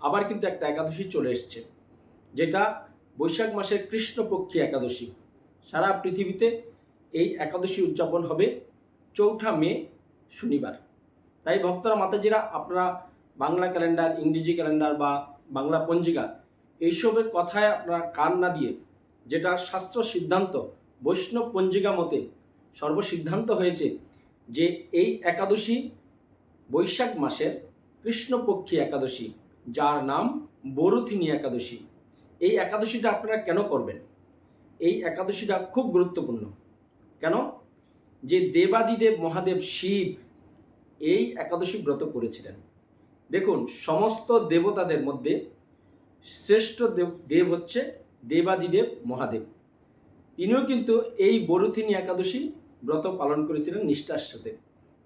আবার কিন্তু একটা একাদশী চলে এসছে, যেটা বৈশাখ মাসের কৃষ্ণপক্ষী একাদশী। সারা পৃথিবীতে এই একাদশী উদযাপন হবে চৌঠা মে, শনিবার। তাই ভক্তরা, মাতাজিরা, আপনারা বাংলা ক্যালেন্ডার, ইংরেজি ক্যালেন্ডার বা বাংলা পঞ্জিকা, এইসবের কথায় আপনারা কান না দিয়ে, যেটা শাস্ত্র সিদ্ধান্ত, বৈষ্ণব পঞ্জিকা মতে সর্বসিদ্ধান্ত হয়েছে যে এই একাদশী বৈশাখ মাসের কৃষ্ণপক্ষী একাদশী। যার নাম বরুথিনী একাদশী। এই একাদশীটা আপনারা কেন করবেন? এই একাদশীটা খুব গুরুত্বপূর্ণ। কেন? যে দেবাদিদেব মহাদেব শিব এই একাদশী ব্রত করেছিলেন। দেখুন, সমস্ত দেবতাদের মধ্যে শ্রেষ্ঠ দেব দেব হচ্ছে দেবাদিদেব মহাদেব। তিনিও কিন্তু এই বরুথিনী একাদশী ব্রত পালন করেছিলেন নিষ্ঠার সাথে।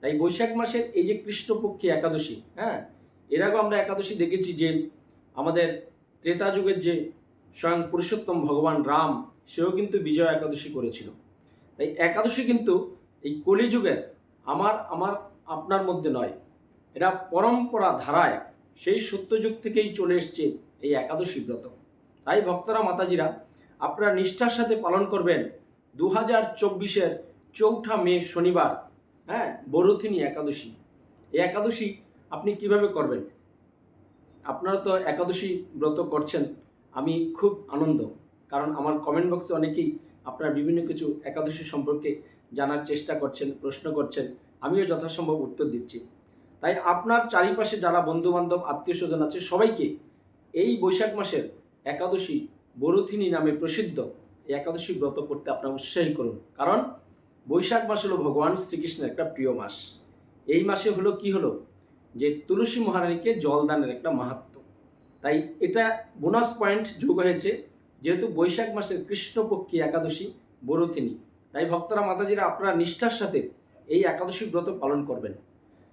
তাই বৈশাখ মাসের এই যে কৃষ্ণপক্ষী একাদশী হ্যাঁ এর আগেও আমরা একাদশী দেখেছি যে আমাদের ত্রেতা যুগের যে স্বয়ং পুরুষোত্তম ভগবান রাম, সেও কিন্তু বিজয় একাদশী করেছিল। তাই একাদশী কিন্তু এই কলিযুগের আমার আমার, আপনার মধ্যে নয়। এটা পরম্পরা ধারায় সেই সত্যযুগ থেকেই চলে এসছে এই একাদশী ব্রত। তাই ভক্তরা, মাতাজিরা, আপনারা নিষ্ঠার সাথে পালন করবেন দু হাজার চব্বিশের চৌঠা মে শনিবার হ্যাঁ বরুথিনী একাদশী। এই একাদশী আপনি কীভাবে করবেন? আপনারা তো একাদশী ব্রত করছেন, আমি খুব আনন্দ। কারণ আমার কমেন্ট বক্সে অনেকেই আপনারা বিভিন্ন কিছু একাদশী সম্পর্কে জানার চেষ্টা করছেন, প্রশ্ন করছেন, আমিও যথাসম্ভব উত্তর দিচ্ছি। তাই আপনার চারিপাশে যারা বন্ধুবান্ধব আত্মীয় স্বজন আছে, সবাইকে এই বৈশাখ মাসের একাদশী বরুথিনী নামে প্রসিদ্ধ এই একাদশী ব্রত করতে আপনারা উৎসাহী করুন। কারণ বৈশাখ মাস হলো ভগবান শ্রীকৃষ্ণের একটা প্রিয় মাস। এই মাসে হলো কি হলো? যে তুলসী মহারানীকে জলদানের একটা মাহাত্ম। তাই এটা বোনাস পয়েন্ট যোগ হয়েছে, যেহেতু বৈশাখ মাসের কৃষ্ণপক্ষী একাদশী বরুথিনী তাই ভক্তরা, মাতাজিরা, আপনারা নিষ্ঠার সাথে এই একাদশী ব্রত পালন করবেন।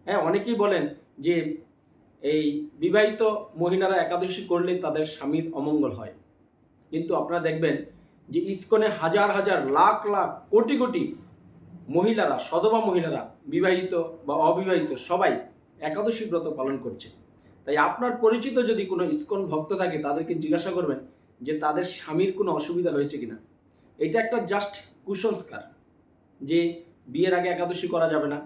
হ্যাঁ অনেকেই বলেন যে এই বিবাহিত মহিলারা একাদশী করলে তাদের স্বামীর অমঙ্গল হয়। কিন্তু আপনারা দেখবেন যে ইস্কনে হাজার হাজার, লাখ লাখ, কোটি কোটি মহিলারা সধবা মহিলারা বিবাহিত বা অবিবাহিত সবাই একাদশী ব্রত পালন করছে। তাই আপনার পরিচিত যদি কোনো ইস্কন ভক্ত থাকে, তাদেরকে জিজ্ঞাসা করবেন যে তাদের স্বামীর কোনো অসুবিধা হয়েছে কিনা। এটা একটা জাস্ট কুসংস্কার যে বিয়ের আগে একাদশী করা যাবে না,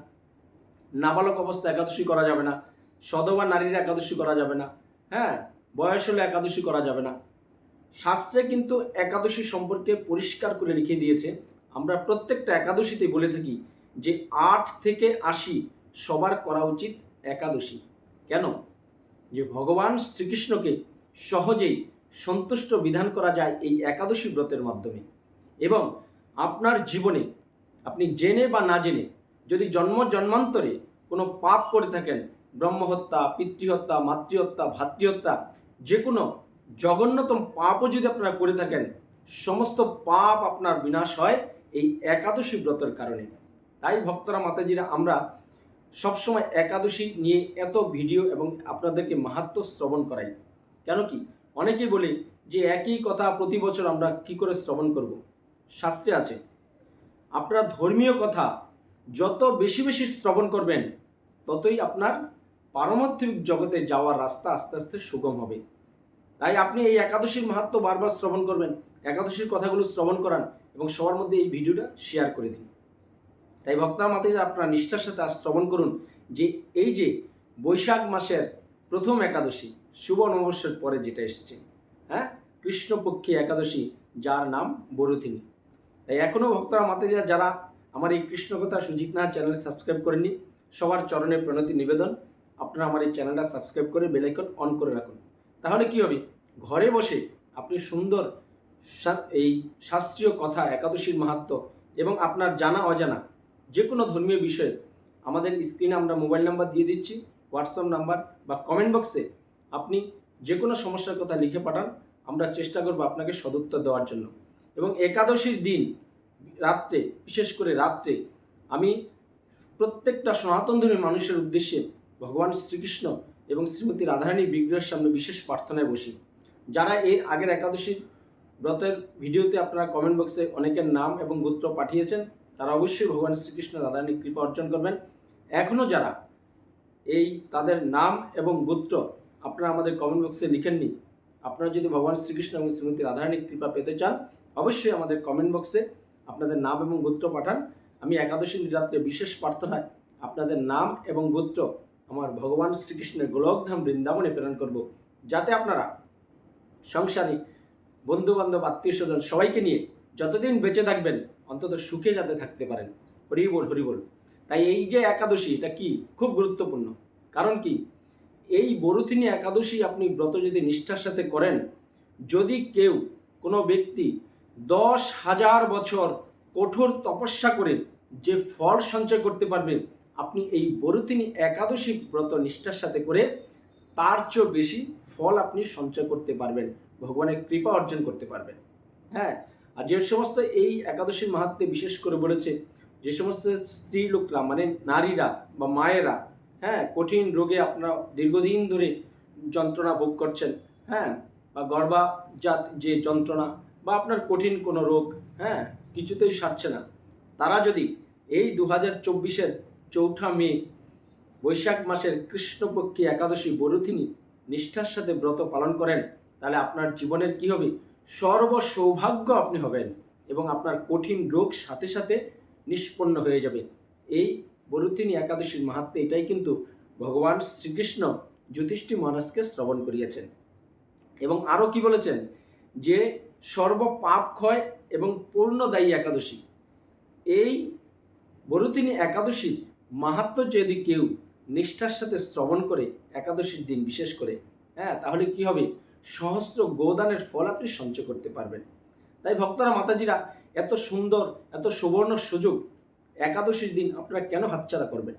নাবালক অবস্থা একাদশী করা যাবে না সদবা নারীর একাদশী করা যাবে না হ্যাঁ বয়স হলে একাদশী করা যাবে না। শাস্ত্রে কিন্তু একাদশী সম্পর্কে পরিষ্কার করে লিখে দিয়েছে। আমরা প্রত্যেকটা একাদশীতে বলে থাকি যে আট থেকে আশি সবার করা উচিত একাদশী। কেন? যে ভগবান শ্রীকৃষ্ণকে সহজেই সন্তুষ্ট বিধান করা যায় এই একাদশী ব্রতের মাধ্যমে। এবং আপনার জীবনে, আপনি জেনে বা না জেনে, যদি জন্ম জন্মান্তরে কোনো পাপ করে থাকেন, ব্রহ্মহত্যা, পিতৃহত্যা, মাতৃহত্যা, ভাতৃহত্যা যে কোনো জঘন্যতম পাপও যদি আপনারা করে থাকেন, সমস্ত পাপ আপনার বিনাশ হয় এই একাদশী ব্রতের কারণে। তাই ভক্তরা, মাতাজিরা, আমরা সবসময় একাদশী নিয়ে এত ভিডিও এবং আপনাদেরকে মাহাত্ম শ্রবণ করাই। কেন কি? অনেকেই বলে যে একই কথা প্রতি বছর আমরা কি করে শ্রবণ করব? শাস্ত্রে আছে, আপনারা ধর্মীয় কথা যত বেশি বেশি শ্রবণ করবেন, ততই আপনার পারমার্থিক জগতে যাওয়ার রাস্তা আস্তে আস্তে সুগম হবে। তাই আপনি এই একাদশীর মাহাত্ম বারবার শ্রবণ করবেন। একাদশীর কথাগুলো শ্রবণ করান এবং সবার মধ্যে এই ভিডিওটা শেয়ার করে দিন। তাই ভক্তার মাতে যে আপনারা নিষ্ঠার সাথে শ্রবণ করুন যে এই যে বৈশাখ মাসের প্রথম একাদশী, শুভ নববর্ষের পরে যেটা এসছে হ্যাঁ? কৃষ্ণপক্ষী একাদশী, যার নাম বরুথিনী। তাই এখনও ভক্তরা মাতে যারা আমার এই কৃষ্ণকথা সুজিত নাথ চ্যানেল সাবস্ক্রাইব করেননি, সবার চরণে প্রণতি নিবেদন। আপনারা আমার এই চ্যানেলটা সাবস্ক্রাইব করে বেলাইকন অন করে রাখুন। তাহলে কি হবে? ঘরে বসে আপনি সুন্দর এই শাস্ত্রীয় কথা, একাদশীর মাহাত্ম এবং আপনার জানা অজানা যে কোনো ধর্মীয় বিষয়ে আমাদের স্ক্রিনে আমরা মোবাইল নাম্বার দিয়ে দিচ্ছি হোয়াটসঅ্যাপ নাম্বার বা কমেন্ট বক্সে আপনি যে কোনো সমস্যার কথা লিখে পাঠান, আমরা চেষ্টা করব আপনাকে সদুত্তর দেওয়ার জন্য। এবং একাদশীর দিন রাত্রে, বিশেষ করে রাত্রে, আমি প্রত্যেকটা সনাতন ধর্মী মানুষের উদ্দেশ্যে ভগবান শ্রীকৃষ্ণ এবং শ্রীমতী রাধারানী বিগ্রহের সামনে বিশেষ প্রার্থনায় বসি। যারা এর আগের একাদশীর ব্রতের ভিডিওতে আপনারা কমেন্ট বক্সে অনেকের নাম এবং গোত্র পাঠিয়েছেন তারা অবশ্যই ভগবান শ্রীকৃষ্ণ রাধারানীর কৃপা অর্জন করবেন। এখনও যারা এই তাদের নাম এবং গোত্র আপনারা আমাদের কমেন্ট বক্সে লিখেননি আপনারা যদি ভগবান শ্রীকৃষ্ণ এবং শ্রীমতী রাধারানীর কৃপা পেতে চান, অবশ্যই আমাদের কমেন্ট বক্সে আপনাদের নাম এবং গোত্র পাঠান। আমি একাদশী রাত্রে বিশেষ প্রার্থনায় আপনাদের নাম এবং গোত্র আমার ভগবান শ্রীকৃষ্ণের গোলকধাম বৃন্দাবনে প্রেরণ করব। যাতে আপনারা সংসারী, বন্ধুবান্ধব আত্মীয় স্বজন সবাইকে নিয়ে যতদিন বেঁচে থাকবেন অন্তত সুখে যাতে থাকতে পারেন। হরি বল হরি বল। তাই এই যে একাদশী, এটা কি? খুব গুরুত্বপূর্ণ। কারণ কি? এই বরুথিনী একাদশী আপনি ব্রত যদি নিষ্ঠার সাথে করেন, যদি কেউ কোনো ব্যক্তি দশ হাজার বছর কঠোর তপস্যা করে যে ফল সঞ্চয় করতে পারবেন আপনি এই বরুথিনী একাদশী ব্রত নিষ্ঠার সাথে করে তার চেয়েও বেশি ফল আপনি সঞ্চয় করতে পারবেন। ভগবানের কৃপা অর্জন করতে পারবেন। হ্যাঁ আর যে সমস্ত এই একাদশীর মাহাত্মে বিশেষ করে বলেছে, যে সমস্ত স্ত্রী লোকরা মানে নারীরা বা মায়েরা হ্যাঁ কঠিন রোগে আপনারা দীর্ঘদিন ধরে যন্ত্রণা ভোগ করছেন হ্যাঁ বা গর্ভাজাত যে যন্ত্রণা বা আপনার কঠিন কোনো রোগ হ্যাঁ কিছুতেই সারছে না। তারা যদি এই দু হাজার চব্বিশের চৌঠা মে বৈশাখ মাসের কৃষ্ণপক্ষী একাদশী বরুথিনী নিষ্ঠার সাথে ব্রত পালন করেন, তাহলে আপনার জীবনের কি হবে? সর্ব সৌভাগ্য আপনি হবেন এবং আপনার কঠিন রোগ সাথে সাথে নিষ্পন্ন হয়ে যাবে। এই বরুথিনী একাদশীর মাহাত্মে এটাই কিন্তু ভগবান শ্রীকৃষ্ণ জ্যোতিষ্ঠী মহারাজকে শ্রবণ করিয়েছেন। এবং আরও কি বলেছেন? যে সর্ব পাপ ক্ষয় এবং পূর্ণদায়ী একাদশী। এই বরুথিনী একাদশীর মাহাত্ম যদি কেউ নিষ্ঠার সাথে শ্রবণ করে, একাদশীর দিন বিশেষ করে হ্যাঁ তাহলে কি হবে? সহস্র গোদানের ফল আপনি সঞ্চয় করতে পারবেন। তাই ভক্তরা, মাতাজিরা, এত সুন্দর, এত সুবর্ণ সুযোগ একাদশীর দিন আপনারা কেন হাতছাড়া করবেন?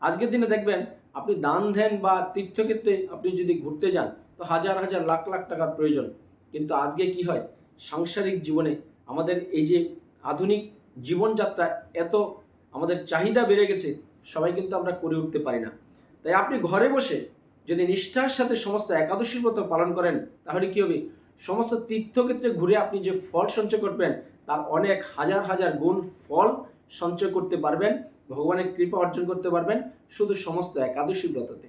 আজকের দিনে দেখবেন আপনি দান ধ্যান বা তীর্থক্ষেত্রে আপনি যদি ঘুরতে যান, তো হাজার হাজার লাখ লাখ টাকার প্রয়োজন। কিন্তু আজকে কি হয়? সাংসারিক জীবনে আমাদের এই যে আধুনিক জীবনযাত্রা এত আমাদের চাহিদা বেড়ে গেছে, সবাই কিন্তু আমরা করে উঠতে পারি না। তাই আপনি ঘরে বসে যদি নিষ্ঠার সাথে সমস্ত একাদশীর মতো পালন করেন, তাহলে কি হবে? সমস্ত তীর্থক্ষেত্রে ঘুরে আপনি যে ফল সঞ্চয় করবেন, তার অনেক হাজার হাজার গুণ ফল সঞ্চয় করতে পারবেন, ভগবানের কৃপা অর্জন করতে পারবেন শুধু সমস্ত একাদশী ব্রততে।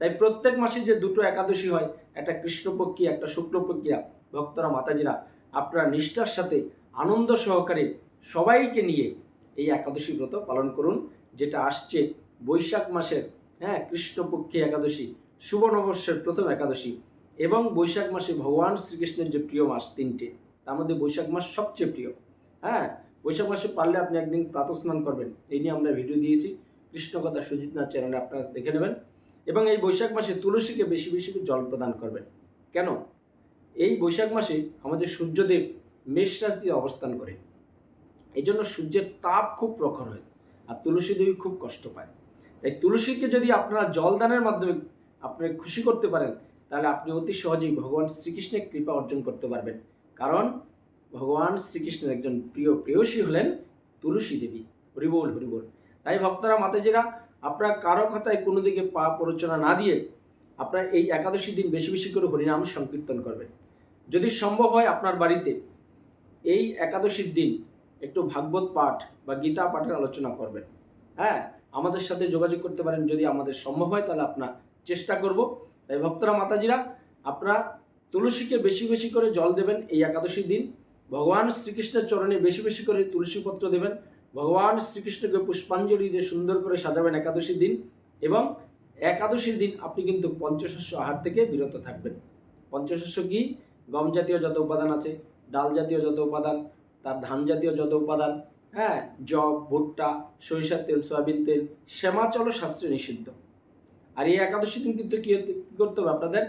তাই প্রত্যেক মাসে যে দুটো একাদশী হয়, একটা কৃষ্ণপক্ষী, একটা শুক্লপক্ষিয়া ভক্তরা, মাতাজিরা, আপনারা নিষ্ঠার সাথে আনন্দ সহকারে সবাইকে নিয়ে এই একাদশী ব্রত পালন করুন, যেটা আসছে বৈশাখ মাসের হ্যাঁ কৃষ্ণপক্ষী একাদশী। শুভ নববর্ষের প্রথম একাদশী এবং বৈশাখ মাসে ভগবান শ্রীকৃষ্ণের যে প্রিয় মাস তিনটে, তার মধ্যে বৈশাখ মাস সবচেয়ে প্রিয়। হ্যাঁ বৈশাখ মাসে পারলে আপনি একদিন প্রাতঃস্নান করবেন। এই নিয়ে আমরা ভিডিও দিয়েছি। কৃষ্ণকথা সুজিত নাথ চ্যানেলে আপনারা দেখে নেবেন। এবং এই বৈশাখ মাসে তুলসীকে বেশি বেশি জল প্রদান করবেন। কেন? এই বৈশাখ মাসে আমাদের সূর্যদেব মেষ রাশিতে অবস্থান করে। এই জন্য সূর্যের তাপ খুব প্রখর হয়। আর তুলসী দেবী খুব কষ্ট পায়। তাই তুলসীকে যদি আপনারা জলদানের মাধ্যমে আপনি খুশি করতে পারেন, তাহলে আপনি অতি সহজেই ভগবান শ্রীকৃষ্ণের কৃপা অর্জন করতে পারবেন। কারণ ভগবান শ্রীকৃষ্ণের একজন প্রিয় প্রেয়সী হলেন তুলসী দেবী। হরিবোল হরিবোল। তাই ভক্তরা, মাতাজিরা, আপনার কারও কথায় কোনো দিকে পা প্ররোচনা না দিয়ে আপনারা এই একাদশী দিন বেশি বেশি করে হরিনাম সংকীর্তন করবেন। যদি সম্ভব হয় আপনার বাড়িতে এই একাদশীর দিন একটু ভাগবত পাঠ বা গীতা পাঠের আলোচনা করবেন। হ্যাঁ আমাদের সাথে যোগাযোগ করতে পারেন। যদি আমাদের সম্ভব হয়, তাহলে আপনার চেষ্টা করব। তাই ভক্তরা, মাতাজিরা, আপনারা তুলসীকে বেশি বেশি করে জল দেবেন এই একাদশীর দিন। ভগবান শ্রীকৃষ্ণের চরণে বেশি বেশি করে তুলসী পত্র দেবেন। ভগবান শ্রীকৃষ্ণকে পুষ্পাঞ্জলি দিয়ে সুন্দর করে সাজাবেন একাদশীর দিন এবং একাদশীর দিন আপনি কিন্তু পঞ্চশস্য আহার থেকে বিরত থাকবেন। পঞ্চশস্য কি? গম জাতীয় যত উপাদান আছে, ডাল জাতীয় যত উপাদান, তার ধান জাতীয় যত উপাদান হ্যাঁ জব ভুট্টা, সরিষার তেল, সয়াবিন তেল, শ্যামাচল শাস্ত্রে নিষিদ্ধ। আর এই একাদশী দিন কিন্তু কী করতে হবে? আপনাদের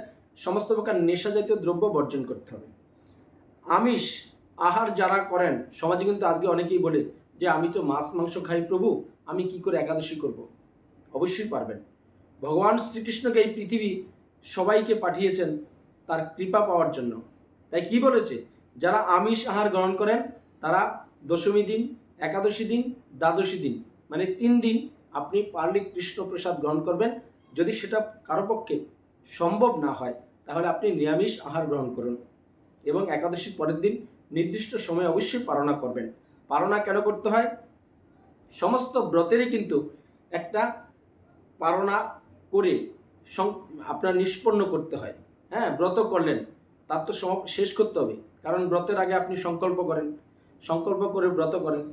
সমস্ত প্রকার নেশা জাতীয় দ্রব্য বর্জন করতে হবে। আমিষ, আহার যারা করেন, সমাজে কিন্তু আজকে অনেকেই বলে যে, আমি তো মাছ, মাংস খাই প্রভু, আমি কি করে একাদশী করব? অবশ্যই পারবেন। ভগবান শ্রীকৃষ্ণকে এই পৃথিবী সবাইকে পাঠিয়েছেন তার কৃপা পাওয়ার জন্য। তাই কি বলেছে? যারা আমিষ, আহার গ্রহণ করেন, তারা দশমী দিন, একাদশী দিন, দ্বাদশী দিন মানে তিন দিন আপনি পারলে কৃষ্ণপ্রসাদ গ্রহণ করবেন। যদি সেটা কারও পক্ষে সম্ভব না হয়, তাহলে আপনি নিরামিষ আহার গ্রহণ করুন এবং একাদশীর পরের দিন নির্দিষ্ট সময়ে অবশ্যই পালনা করবেন। পালনা কেন করতে হয়? সমস্ত ব্রতেরই কিন্তু একটা পালনা করে আপনার নিষ্পন্ন করতে হয়। হ্যাঁ ব্রত করলেন, তার তো শেষ করতে হবে। কারণ ব্রতের আগে আপনি সংকল্প করেন, সংকল্প করে ব্রত করেন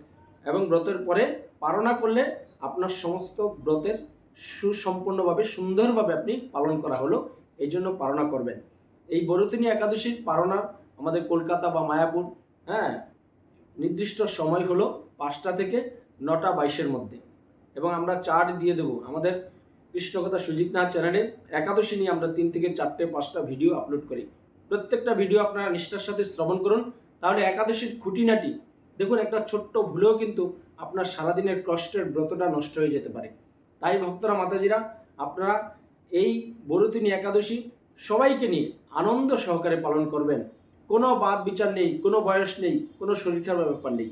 এবং ব্রতের পরে পালনা করলে আপনার সমস্ত ব্রতের সুসম্পূর্ণভাবে সুন্দরভাবে আপনি পালন করা হলো, এই জন্য পালনা করবেন। এই বরুতিনী একাদশীর পালনা আমাদের কলকাতা বা মায়াপুর হ্যাঁ নির্দিষ্ট সময় হলো পাঁচটা থেকে নটা বাইশের মধ্যে। এবং আমরা চার্ট দিয়ে দেবো আমাদের কৃষ্ণকথা সুজিত নাথ চ্যানেলে। একাদশী নিয়ে আমরা তিন থেকে চারটে, পাঁচটা ভিডিও আপলোড করি। প্রত্যেকটা ভিডিও আপনারা নিষ্ঠার সাথে শ্রবণ করুন। তাহলে একাদশীর খুঁটিনাটি, দেখুন একটা ছোট্ট ভুলেও কিন্তু আপনার সারাদিনের কষ্টের ব্রতটা নষ্ট হয়ে যেতে পারে। তাই ভক্তরা, মাতাজিরা, আপনারা এই বরুতিনী একাদশী সবাইকে নিয়ে আনন্দ সহকারে পালন করবেন। কোনো বাদ বিচার নেই, কোনো বয়স নেই, কোনো শরীর খারাপের ব্যাপার নেই।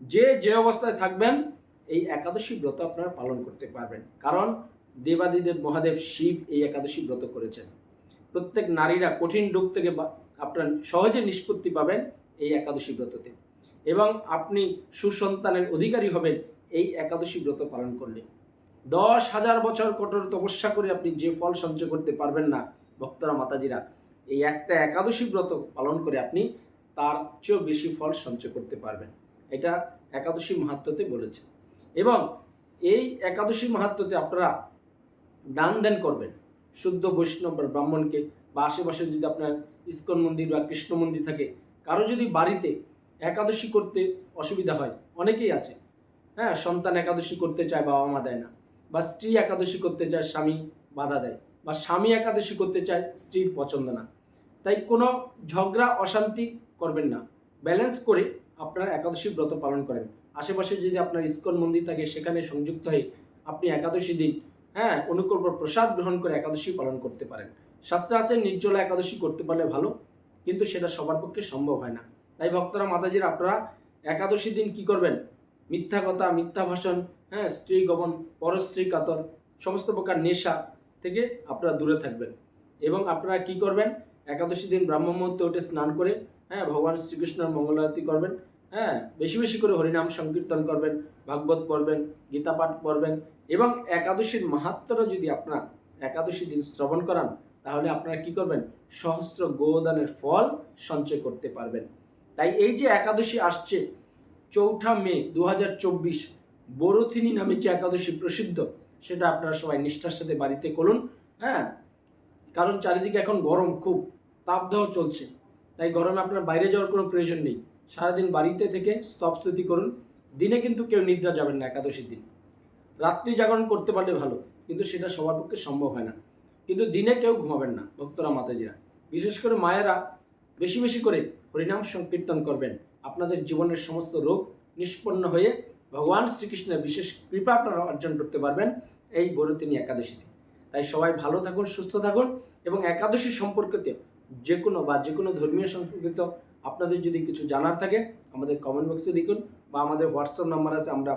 যে যে অবস্থায় থাকবেন, এই একাদশী ব্রত আপনারা পালন করতে পারবেন। কারণ দেবাদিদেব মহাদেব শিব এই একাদশী ব্রত করেছেন। প্রত্যেক নারীরা কঠিন রোগ থেকে আপনার সহজে নিষ্পত্তি পাবেন এই একাদশী ব্রততে। এবং আপনি সুসন্তানের অধিকারী হবেন এই একাদশী ব্রত পালন করলে। দশ হাজার বছর কঠোর তপস্যা করে আপনি যে ফল সঞ্চয় করতে পারবেন না, ভক্তরা, মাতাজিরা, এই একটা একাদশী ব্রত পালন করে আপনি তার চেয়েও বেশি ফল সঞ্চয় করতে পারবেন। এটা একাদশী মাহাত্মতে বলেছে। এবং এই একাদশী মাহাত্মতে আপনারা দান দেন করবেন। শুদ্ধ বৈষ্ণব ব্রাহ্মণকে বা আশেপাশে যদি আপনার ইস্কন মন্দির বা কৃষ্ণ মন্দির থাকে, কারও যদি বাড়িতে একাদশী করতে অসুবিধা হয়, অনেকেই আছে হ্যাঁ সন্তান একাদশী করতে চায় বাবা মা দেয় না। বা স্ত্রী একাদশী করতে চায় স্বামী বাধা দেয় বা স্বামী একাদশী করতে চায় স্ত্রীর পছন্দ না। তাই কোনো ঝগড়া, অশান্তি করবেন না। ব্যালেন্স করে আপনারা একাদশী ব্রত পালন করেন। আশেপাশে যদি আপনার ইস্কন মন্দির থাকে, সেখানে সংযুক্ত হয়ে আপনি একাদশী দিন হ্যাঁ অনুকূল প্রসাদ গ্রহণ করে একাদশী পালন করতে পারেন। শাস্ত্রে আছে, নির্জলা একাদশী করতে পারলে ভালো, কিন্তু সেটা সবার পক্ষে সম্ভব হয় না। তাই ভক্তরা, মাতাজির, আপনারা একাদশী দিন কি করবেন? মিথ্যা কথা, মিথ্যা ভাষণ হ্যাঁ স্ত্রী গমন পরস্ত্রী কাতর, সমস্ত প্রকার নেশা থেকে আপনারা দূরে থাকবেন। এবং আপনারা কি করবেন? একাদশী দিন ব্রাহ্ম মুহূর্তে উঠে স্নান করে হ্যাঁ ভগবান শ্রীকৃষ্ণের মঙ্গলারতি করবেন হ্যাঁ বেশি বেশি করে হরিনাম সংকীর্তন করবেন, ভাগবত পড়বেন, গীতা পাঠ পড়বেন এবং একাদশীর মাহাত্মটা যদি আপনার একাদশী দিন শ্রবণ করান, তাহলে আপনারা কি করবেন? সহস্র গোদানের ফল সঞ্চয় করতে পারবেন। তাই এই যে একাদশী আসছে, চৌঠা মে দু হাজার চব্বিশ বরথিনী নামে যে একাদশী প্রসিদ্ধ, সেটা আপনারা সবাই নিষ্ঠার সাথে বাড়িতে করুন। হ্যাঁ? কারণ চারিদিকে এখন গরম, খুব তাপদাহ চলছে। তাই গরমে আপনার বাইরে যাওয়ার কোনো প্রয়োজন নেই। সারাদিন বাড়িতে থেকে স্তবস্তুতি করুন। দিনে কিন্তু কেউ নিদ্রা যাবেন না একাদশীর দিন। রাত্রি জাগরণ করতে পারলে ভালো, কিন্তু সেটা সবার পক্ষে সম্ভব হয় না। কিন্তু দিনে কেউ ঘুমাবেন না, ভক্তরা, মাতাজিরা। বিশেষ করে মায়েরা বেশি বেশি করে হরিনাম সংকীর্তন করবেন। আপনাদের জীবনের সমস্ত রোগ নিষ্পন্ন হয়ে ভগবান শ্রীকৃষ্ণের বিশেষ কৃপা আপনারা অর্জন করতে পারবেন এই বরতিনী একাদশীতে। তাই সবাই ভালো থাকুন, সুস্থ থাকুন এবং একাদশী সম্পর্কিত যে কোনো বা যে কোনো ধর্মীয় সম্পর্কিত আপনাদের যদি কিছু জানার থাকে, আমাদের কমেন্ট বক্সে লিখুন বা আমাদের হোয়াটসঅ্যাপ নাম্বার আছে, আমরা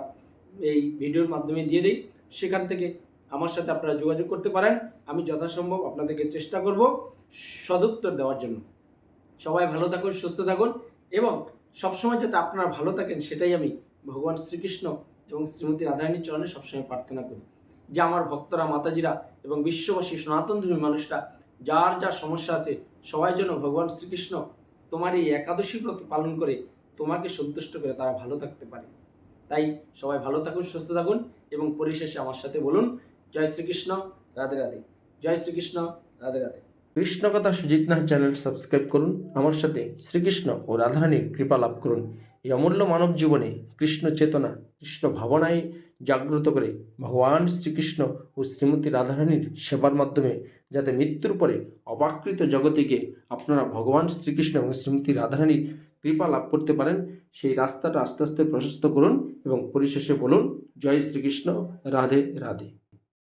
এই ভিডিওর মাধ্যমে দিয়ে দিই। সেখান থেকে আমার সাথে আপনারা যোগাযোগ করতে পারেন। আমি যথাসম্ভব আপনাদেরকে চেষ্টা করব সদুত্তর দেওয়ার জন্য। সবাই ভালো থাকুন, সুস্থ থাকুন এবং সবসময় যাতে আপনারা ভালো থাকেন, সেটাই আমি ভগবান শ্রীকৃষ্ণ এবং শ্রীমতী রাধারানীর চরণে সবসময় প্রার্থনা করি যে আমার ভক্তরা, মাতাজিরা এবং বিশ্ববাসী, সনাতন ধর্মী মানুষরা, যার যা সমস্যা আছে, সবাই যেন ভগবান শ্রীকৃষ্ণ তোমার এই একাদশী ব্রত পালন করে তোমাকে সন্তুষ্ট করে তারা ভালো থাকতে পারে। তাই সবাই ভালো থাকুন, সুস্থ থাকুন এবং পরিশেষে আমার সাথে বলুন, জয় শ্রীকৃষ্ণ, রাধে রাধে। জয় শ্রীকৃষ্ণ, রাধে রাধে। কৃষ্ণকথা সুজিত নাথ চ্যানেল সাবস্ক্রাইব করুন, আমার সাথে শ্রীকৃষ্ণ ও রাধারানীর কৃপা লাভ করুন। এই অমূল্য মানব জীবনে কৃষ্ণ চেতনা, কৃষ্ণ ভাবনায় জাগ্রত করে ভগবান শ্রীকৃষ্ণ ও শ্রীমতী রাধারানীর সেবার মাধ্যমে যাতে মৃত্যুর পরে অবাকৃত জগতিকে আপনারা ভগবান শ্রীকৃষ্ণ এবং শ্রীমতী রাধারানীর কৃপা লাভ করতে পারেন, সেই রাস্তাটা আস্তে আস্তে প্রশস্ত করুন এবং পরিশেষে বলুন, জয় শ্রীকৃষ্ণ, রাধে রাধে।